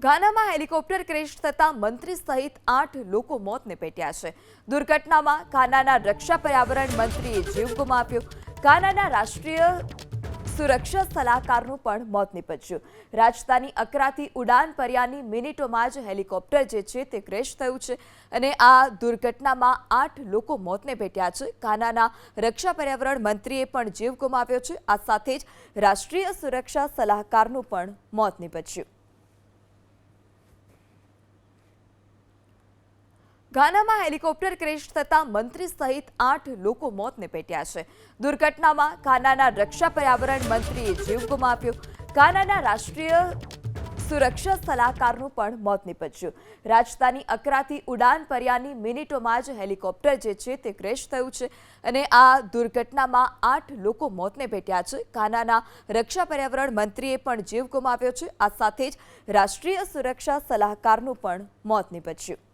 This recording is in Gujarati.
ગાનામાં હેલિકોપ્ટર ક્રેશ થતાં મંત્રી સહિત આઠ લોકો મોતને પેટ્યા છે. દુર્ઘટનામાં કાનાના રક્ષા પર્યાવરણ મંત્રીએ જીવ ગુમાવ્યો. કાનાના રાષ્ટ્રીય સુરક્ષા સલાહકારનું પણ મોત નીપજ્યું. રાજધાની અકરાથી ઉડાન પર્યાની મિનિટોમાં જ હેલિકોપ્ટર જે છે તે ક્રેશ થયું છે અને આ દુર્ઘટનામાં આઠ લોકો મોતને ભેટ્યા છે. કાનાના રક્ષા પર્યાવરણ મંત્રીએ પણ જીવ ગુમાવ્યો છે. આ સાથે જ રાષ્ટ્રીય સુરક્ષા સલાહકારનું પણ મોત નીપજ્યું. ગાનામાં હેલિકોપ્ટર ક્રેશ થતાં મંત્રી સહિત આઠ લોકો મોતને પેટ્યા છે. દુર્ઘટનામાં કાનાના રક્ષા પર્યાવરણ મંત્રીએ જીવ ગુમાવ્યો. કાનાના રાષ્ટ્રીય સુરક્ષા સલાહકારનું પણ મોત નીપજ્યું. રાજધાની અકરાથી ઉડાન પર્યાની મિનિટોમાં જ હેલિકોપ્ટર જે છે તે ક્રેશ થયું છે અને આ દુર્ઘટનામાં આઠ લોકો મોતને ભેટ્યા છે. કાનાના રક્ષા પર્યાવરણ મંત્રીએ પણ જીવ ગુમાવ્યો છે. આ સાથે જ રાષ્ટ્રીય સુરક્ષા સલાહકારનું પણ મોત નીપજ્યું.